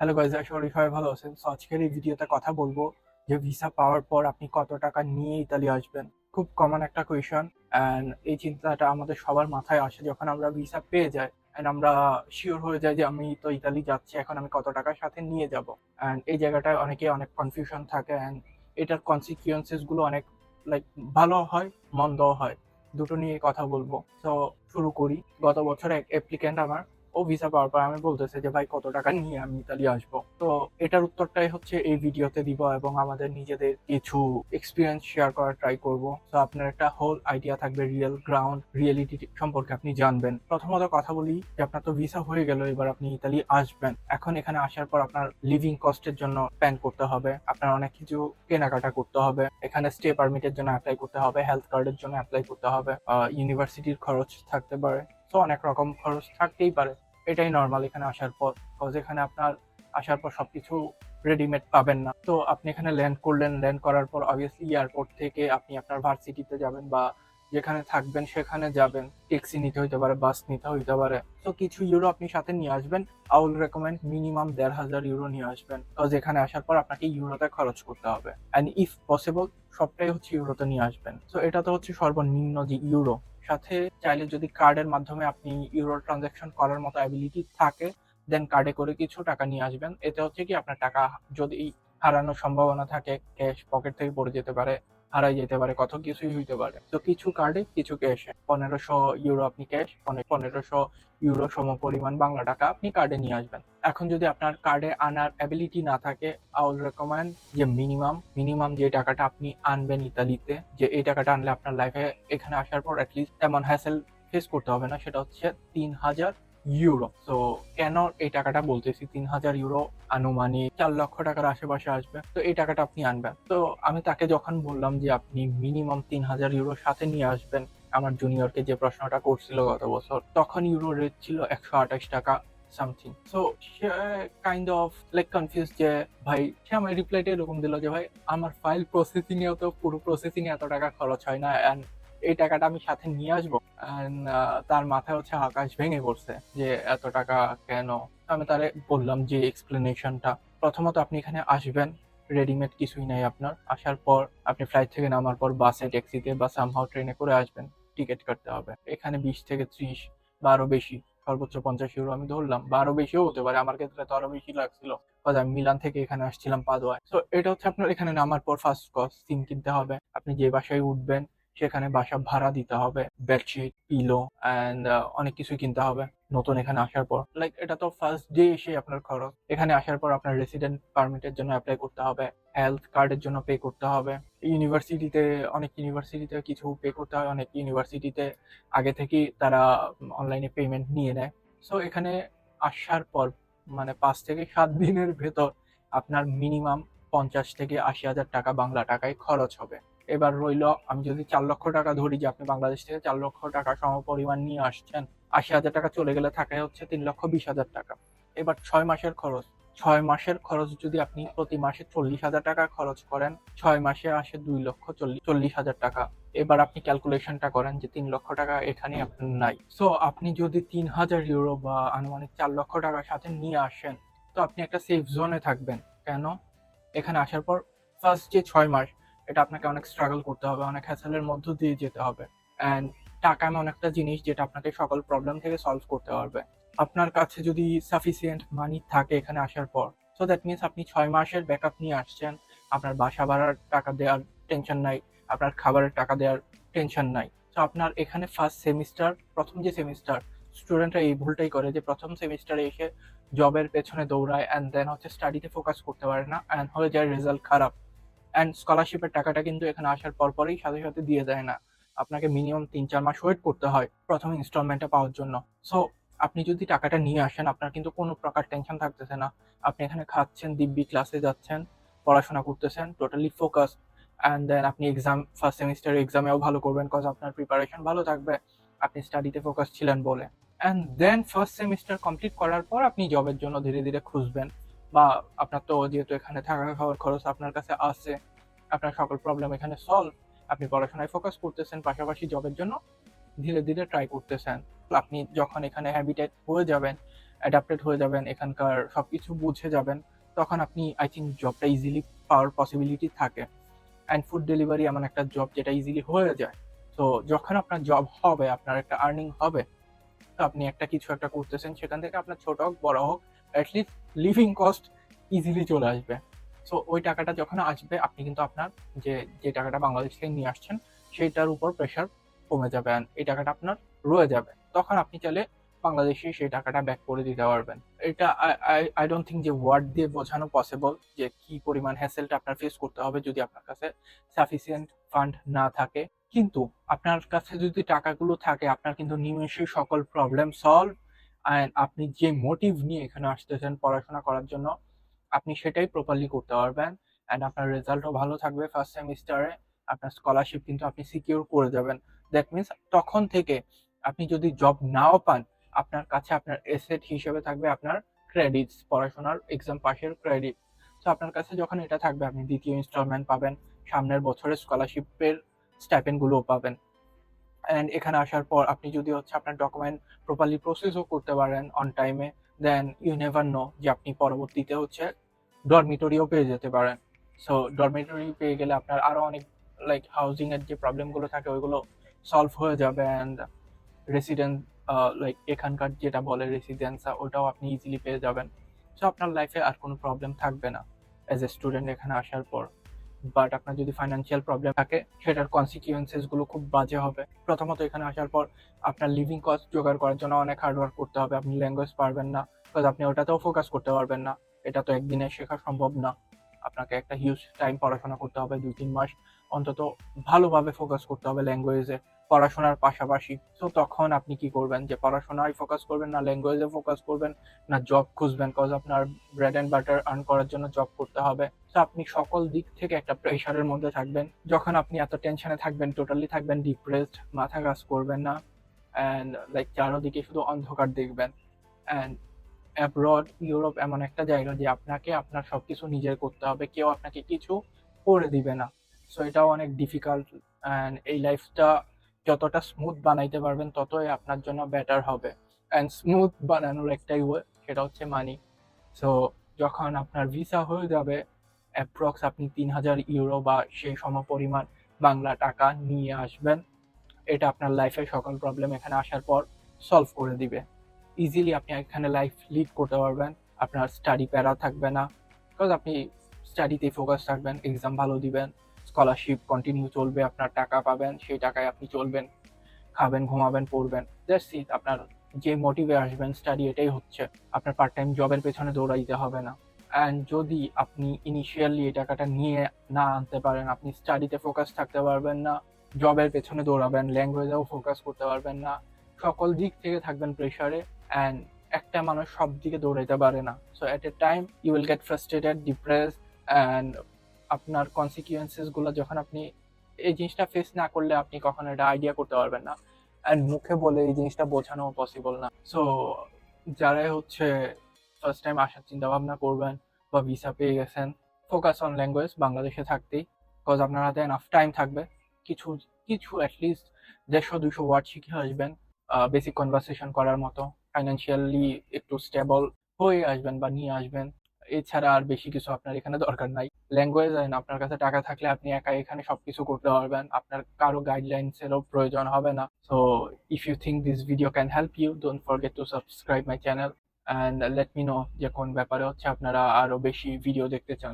Hello guys আশা করি সবাই ভালো আছেন। সো আজকের এই ভিডিওতে কথা বলব যে ভিসা পাওয়ার পর আপনি কত টাকা নিয়ে ইতালি আসবেন। খুব কমন একটা কোয়েশন অ্যান্ড এই চিন্তাটা আমাদের সবার মাথায় আসে যখন আমরা ভিসা পেয়ে যাই অ্যান্ড আমরা শিওর হয়ে যাই যে আমি তো ইতালি যাচ্ছি, এখন আমি কত টাকার সাথে নিয়ে যাব। অ্যান্ড এই জায়গাটায় অনেকে অনেক কনফিউশন থাকে অ্যান্ড এটার কনসিকুয়েন্সেসগুলো অনেক লাইক ভালো হয়, মন্দও হয়। দুটো নিয়ে কথা বলব। তো শুরু করি। গত বছর এক অ্যাপ্লিক্যান্ট আমার ও ভিসা পাওয়ার পর আমি বলতেছে যে, ভাই, কত টাকা নিয়ে আমি ইতালি আসব? তো এটার উত্তরটাই হচ্ছে এই ভিডিওতে দিব এবং আমাদের নিজেদের কিছু এক্সপিরিয়েন্স শেয়ার করার ট্রাই করব। তো আপনার একটা হোল আইডিয়া থাকবে রিয়েল গ্রাউন্ড রিয়েলিটি সম্পর্কে আপনি জানবেন। প্রথমত কথা বলি যে, আপনার তো ভিসা হয়ে গেল, এবার আপনি ইতালি আসবেন। এখন এখানে আসার পর আপনার লিভিং কস্টের জন্য প্ল্যান করতে হবে। আপনার অনেক কিছু কেনাকাটা করতে হবে। এখানে স্টে পারমিটের জন্য অ্যাপ্লাই করতে হবে হেলথ কার্ডের জন্য অ্যাপ্লাই করতে হবে। ইউনিভার্সিটির খরচ থাকতে পারে। তো অনেক রকম খরচ থাকতেই পারে। এটাই নর্মাল এখানে আসার পর। বিকজ এখানে আপনার আসার পর সবকিছু রেডিমেড পাবেন না। তো আপনি এখানে ল্যান্ড করলেন ল্যান্ড করার পর অবভিয়াসলি এয়ারপোর্ট থেকে আপনি আপনার ভার্সিটিতে যাবেন বা যেখানে থাকবেন সেখানে যাবেন। ট্যাক্সি নিতে হইতে পারে বাস নিতে হইতে পারে। তো কিছু ইউরো আপনি সাথে নিয়ে আসবেন। আই উইল রেকমেন্ড মিনিমাম দেড় হাজার ইউরো নিয়ে আসবেন। বিকজ এখানে আসার পর আপনাকে ইউরোতে খরচ করতে হবে। অ্যান্ড ইফ পসিবল সবটাই হচ্ছে ইউরোতে নিয়ে আসবেন। তো এটা তো হচ্ছে সর্বনিম্ন যে ইউরো সাথে চাইলে যদি কার্ডের মাধ্যমে আপনি ইউরো ট্রানজাকশন করার মতো অ্যাবিলিটি থাকে দেন কার্ডে করে কিছু টাকা নিয়ে আসবেন। এতে হচ্ছে কি আপনার টাকা যদি হারানোর সম্ভাবনা থাকে ক্যাশ পকেট থেকে পড়ে যেতে পারে। হারাই যেতে পারে, কত কিছুই হইতে পারে। তো কিছু কার্ডে কিছু ক্যাশে পনেরোশো ইউরো আপনি ক্যাশ অনেক পনেরোশো ইউরো সম পরিমাণ বাংলা টাকা আপনি কার্ডে নিয়ে আসবেন। এখন যদি আপনার কার্ডে আনার অ্যাবিলিটি না থাকে আই উইল রেকমেন্ড যে মিনিমাম মিনিমাম যে টাকাটা আপনি আনবেন ইতালিতে, যে এই টাকাটা আনলে আপনার লাইফে এখানে আসার পর অ্যাটলিস্ট এমন হ্যাসেল ফেস করতে হবে না। সেটা হচ্ছে তিন হাজার ইউরো। তো কেন এই টাকাটা বলতেছি? তিন হাজার ইউরো আনুমানিক চার লক্ষ টাকার আশেপাশে আসবে। তো এই টাকাটা আপনি আনবেন। তো আমি তাকে যখন বললাম যে, আপনি মিনিমাম তিন হাজার ইউরো সাথে নিয়ে আসবেন আমার জুনিয়রকে যে প্রশ্নটা করছিল গত বছর, তখন ইউরো রেট ছিল একশো আঠাশ টাকা সামথিং সো সে কাইন্ড অফ লাইক কনফিউজ যে, ভাই, সে আমার রিপ্লাইটা এরকম দিল যে, ভাই, আমার ফাইল প্রসেসিং এও তো পুরো প্রসেসিং এত টাকা খরচ হয় না অ্যান্ড এই টাকাটা আমি সাথে নিয়ে আসব। তার মাথায় হচ্ছে আকাশ ভেঙে পড়ছে যে এত টাকা কেন? আমি তারে বললাম যে এক্সপ্লেনেশনটা প্রথমত আপনি এখানে আসবেন রেডিমেড কিছুই নাই আপনার। আসার পর আপনি ফ্লাইট থেকে নামার পর বাসে ট্যাক্সিতে বা সামহাও ট্রেনে করে আসবেন টিকিট কাটতে হবে। এখানে বিশ থেকে ত্রিশ বা বেশি, সর্বোচ্চ পঞ্চাশ ইউরো আমি ধরলাম, বা আরও বেশিও হতে পারে। আমার ক্ষেত্রে তো আরও বেশি লাগছিল। আমি মিলান থেকে এখানে আসছিলাম পাদোয়ায়। তো এটা হচ্ছে আপনার এখানে নামার পর ফার্স্ট কস্ট সিম কিনতে হবে। আপনি যে বাসায় উঠবেন সেখানে বাসা ভাড়া দিতে হবে বেডশিট পিলো অ্যান্ড অনেক কিছু কিনতে হবে নতুন এখানে আসার পর। লাইক এটা তো ফার্স্ট ডে এসে আপনার খরচ। এখানে আসার পর আপনার রেসিডেন্ট পারমিটের জন্য অ্যাপ্লাই করতে হবে হেলথ কার্ডের জন্য পে করতে হবে। ইউনিভার্সিটিতে অনেক ইউনিভার্সিটিতে কিছু পে করতে হয়, অনেক ইউনিভার্সিটিতে আগে থেকেই তারা অনলাইনে পেমেন্ট নিয়ে নেয়। সো এখানে আসার পর মানে পাঁচ থেকে সাত দিনের ভেতর আপনার মিনিমাম পঞ্চাশ থেকে আশি হাজার টাকা বাংলা টাকায় খরচ হবে। এবার রইল, আমি যদি চার লক্ষ টাকা ধরি যে আপনি বাংলাদেশ থেকে চার লক্ষ টাকা সম পরিমাণ নিয়ে আসছেন, আশি হাজার টাকা চলে গেলে থাকে হচ্ছে তিন লক্ষ বিশ হাজার টাকা। এবার ছয় মাসের খরচ, ছয় মাসের খরচ যদি আপনি প্রতি মাসে চল্লিশ হাজার টাকা খরচ করেন, ছয় মাসে আসে দুই লক্ষ চল্লিশ চল্লিশ হাজার টাকা। এবার আপনি ক্যালকুলেশনটা করেন যে তিন লক্ষ টাকা এখানে আপনার নাই। সো আপনি যদি তিন হাজার ইউরো বা আনুমানিক চার লক্ষ টাকার সাথে নিয়ে আসেন, তো আপনি একটা সেফ জোনে থাকবেন। কেন? এখানে আসার পর ফার্স্ট যে ছয় মাস এটা আপনাকে অনেক স্ট্রাগল করতে হবে, অনেক হ্যাসেলের মধ্য দিয়ে যেতে হবে। অ্যান্ড টাকা এমন একটা জিনিস যেটা আপনাকে সকল প্রবলেম থেকে সলভ করতে পারবে। আপনার কাছে যদি সাফিসিয়েন্ট মানি থাকে এখানে আসার পর সো দ্যাট মিনস আপনি ছয় মাসের ব্যাকআপ নিয়ে আসছেন। আপনার বাসা ভাড়ার টাকা দেওয়ার টেনশন নাই, আপনার খাবারের টাকা দেওয়ার টেনশন নাই। তো আপনার এখানে ফার্স্ট সেমিস্টার প্রথম যে সেমিস্টার স্টুডেন্টরা এই ভুলটাই করে যে প্রথম সেমিস্টারে এসে জবের পেছনে দৌড়ায় অ্যান্ড দেন হচ্ছে স্টাডিতে ফোকাস করতে পারে না। অ্যান্ড হয়ে যায় রেজাল্ট খারাপ। অ্যান্ড স্কলারশিপের টাকাটা কিন্তু এখানে আসার পর পরেই সাথে সাথে দিয়ে দেয় না। আপনাকে মিনিমাম তিন চার মাস ওয়েট করতে হয় প্রথম ইনস্টলমেন্টটা পাওয়ার জন্য। সো আপনি যদি টাকাটা নিয়ে আসেন, আপনার কিন্তু কোনো প্রকার টেনশন থাকতেছে না। আপনি এখানে খাচ্ছেন, দিব্যি ক্লাসে যাচ্ছেন, পড়াশোনা করতেছেন টোটালি ফোকাস অ্যান্ড দেন আপনি এক্সাম ফার্স্ট সেমিস্টার এক্সামেও ভালো করবেন কজ আপনার প্রিপারেশন ভালো থাকবে। আপনি স্টাডিতে ফোকাস ছিলেন বলে। And then first semester complete করার পর আপনি জবের জন্য ধীরে ধীরে খুঁজবেন। বা আপনার তো যেহেতু এখানে থাকা খাওয়ার খরচ আপনার কাছে আছে, আপনার সকল প্রবলেম এখানে সলভ আপনি পড়াশোনায় ফোকাস করতেছেন, পাশাপাশি জবের জন্য ধীরে ধীরে ট্রাই করতেছেন। আপনি যখন এখানে হ্যাবিটেট হয়ে যাবেন অ্যাডাপ্টেড হয়ে যাবেন, এখানকার সব কিছু বুঝে যাবেন, তখন আপনি আই থিঙ্ক জবটা ইজিলি পাওয়ার পসিবিলিটি থাকে। অ্যান্ড ফুড ডেলিভারি এমন একটা জব যেটা ইজিলি হয়ে যায়। তো যখন আপনার জব হবে, আপনার একটা আর্নিং হবে, তো আপনি একটা কিছু একটা করতেছেন, সেখান থেকে আপনার ছোট হোক, বড় হোক অ্যাটলিস্ট লিভিং কস্ট ইজিলি চলে আসবে। সো ওই টাকাটা যখন আসবে, আপনি কিন্তু আপনার যে যে টাকাটা বাংলাদেশ থেকে নিয়ে আসছেন, সেইটার উপর প্রেশার কমে যাবে এই টাকাটা আপনার রয়ে যাবে। তখন আপনি চাইলে বাংলাদেশে সেই টাকাটা ব্যাক করে দিতে পারবেন। এটা আই ডোন্ট থিঙ্ক যে ওয়ার্ড দিয়ে বোঝানো পসিবল যে কি পরিমাণ হ্যাসেলটা আপনার ফেস করতে হবে যদি আপনার কাছে সাফিসিয়েন্ট ফান্ড না থাকে। কিন্তু আপনার কাছে যদি টাকাগুলো থাকে, আপনার কিন্তু নিমেষে সকল প্রবলেম সলভ অ্যান্ড আপনি যে মোটিভ নিয়ে এখানে আসতেছেন পড়াশোনা করার জন্য, আপনি সেটাই প্রপারলি করতে পারবেন। অ্যান্ড আপনার রেজাল্টও ভালো থাকবে ফার্স্ট সেমিস্টারে আপনার স্কলারশিপ কিন্তু আপনি সিকিউর করে যাবেন। দ্যাট মিনস তখন থেকে আপনি যদি জব নাও পান, আপনার কাছে আপনার এসেট হিসেবে থাকবে আপনার ক্রেডিটস পড়াশোনার এক্সাম পাশের ক্রেডিট তো আপনার কাছে যখন এটা থাকবে, আপনি দ্বিতীয় ইনস্টলমেন্ট পাবেন। সামনের বছরের স্কলারশিপের স্টাইপেন্ডগুলোও পাবেন। অ্যান্ড এখানে আসার পর আপনি যদি হচ্ছে আপনার ডকুমেন্ট প্রপারলি প্রসেসও করতে পারেন অন টাইমে দেন ইউ নেভার নো যে আপনি পরবর্তীতে হচ্ছে ডরমিটরিও পেয়ে যেতে পারেন। সো ডরমিটরি পেয়ে গেলে আপনার আরও অনেক লাইক হাউজিং এর যে প্রবলেমগুলো থাকে, ওইগুলো সলভ হয়ে যাবে অ্যান্ড রেসিডেন্ট লাইক এখানকার যেটা বলে রেসিডেন্স ওটাও আপনি ইজিলি পেয়ে যাবেন। সো আপনার লাইফে আর কোনো প্রবলেম থাকবে না। অ্যাজ এ স্টুডেন্ট এখানে আসার পর। বাট আপনার যদি ফাইন্যান্সিয়াল প্রবলেম থাকে, সেটার কনসিকুয়েন্সেসগুলো খুব বাজে হবে। প্রথমত এখানে আসার পর আপনার লিভিং কস্ট জোগাড় করার জন্য অনেক হার্ডওয়ার্ক করতে হবে, আপনি ল্যাঙ্গুয়েজ পারবেন না বিকজ আপনি ওটাতেও ফোকাস করতে পারবেন না। এটা তো একদিনে শেখা সম্ভব না। আপনাকে একটা হিউজ টাইম পড়াশোনা করতে হবে, দুই তিন মাস অন্তত ভালোভাবে ফোকাস করতে হবে ল্যাঙ্গুয়েজে পড়াশোনার পাশাপাশি। তো তখন আপনি কি করবেন? যে পড়াশোনায় ফোকাস করবেন না ল্যাঙ্গুয়েজে ফোকাস করবেন না জব খুঁজবেন কজ আপনার ব্রেড অ্যান্ড বাটার আর্ন করার জন্য জব করতে হবে। তো আপনি সকল দিক থেকে একটা প্রেশারের মধ্যে থাকবেন। যখন আপনি এত টেনশনে থাকবেন টোটালি থাকবেন ডিপ্রেসড মাথা কাজ করবেন না। অ্যান্ড লাইক চারোদিকে শুধু অন্ধকার দেখবেন। অ্যান্ড অ্যাব্রড ইউরোপ এমন একটা জায়গা যে আপনাকে আপনার সব কিছু নিজের করতে হবে। কেউ আপনাকে কিছু করে দিবে না। সো এটাও অনেক ডিফিকাল্ট অ্যান্ড এই লাইফটা যতটা স্মুথ বানাইতে পারবেন, ততই আপনার জন্য বেটার হবে। অ্যান্ড স্মুথ বানানোর একটাই ওয়ে সেটা হচ্ছে মানি সো যখন আপনার ভিসা হয়ে যাবে অ্যাপ্রক্স আপনি তিন হাজার ইউরো বা সেই সমপরিমাণ বাংলা টাকা নিয়ে আসবেন। এটা আপনার লাইফের সকল প্রবলেম এখানে আসার পর সলভ করে দিবে। ইজিলি আপনি এখানে লাইফ লিড করতে পারবেন। আপনার স্টাডি প্যারা থাকবে না। বিকজ আপনি স্টাডিতে ফোকাস থাকবেন এক্সাম ভালো দিবেন স্কলারশিপ কন্টিনিউ চলবে, আপনার টাকা পাবেন, সেই টাকায় আপনি চলবেন, খাবেন, ঘুমাবেন, পড়বেন। দ্যাটস ইট আপনার যে মোটিভে আসবেন স্টাডি এটাই হচ্ছে। আপনার পার্ট টাইম জবের পেছনে দৌড়াইতে হবে না। অ্যান্ড যদি আপনি ইনিশিয়ালি এই টাকাটা নিয়ে না আনতে পারেন, আপনি স্টাডিতে ফোকাস থাকতে পারবেন না জবের পেছনে দৌড়াবেন ল্যাঙ্গুয়েজেও ফোকাস করতে পারবেন না, সকল দিক থেকে থাকবেন প্রেশারে অ্যান্ড একটা মানুষ সব দিকে দৌড়াইতে পারে না। So at a time you will get frustrated depress and আপনার কনসিকুয়েন্সেসগুলো যখন আপনি এই জিনিসটা ফেস না করলে আপনি কখনো এটা আইডিয়া করতে পারবেন না। অ্যান্ড মুখে বলে এই জিনিসটা বোঝানো পসিবল না। সো যারাই হচ্ছে ফার্স্ট টাইম আসার চিন্তা ভাবনা করবেন বা ভিসা পেয়ে গেছেন ফোকাস অন ল্যাঙ্গুয়েজ বাংলাদেশে থাকতেই বিকজ আপনার হাতে এনাফ টাইম থাকবে। কিছু কিছু অ্যাটলিস্ট দেড়শো দুশো ওয়ার্ড শিখে আসবেন বেসিক কনভারসেশন করার মতো ফাইন্যান্সিয়ালি একটু স্টেবল হয়ে আসবেন বা নিয়ে আসবেন। এছাড়া আর বেশি কিছু আপনার এখানে দরকার নাই। ল্যাঙ্গুয়েজ আইন আপনার কাছে টাকা থাকলে আপনি একা এখানে সবকিছু করতে পারবেন। আপনার কারও গাইডলাইন্সেরও প্রয়োজন হবে না। So if you think this video can help you don't forget to subscribe my channel and let me know যে কোন ব্যাপারে হচ্ছে আপনারা আরও বেশি ভিডিও দেখতে চান।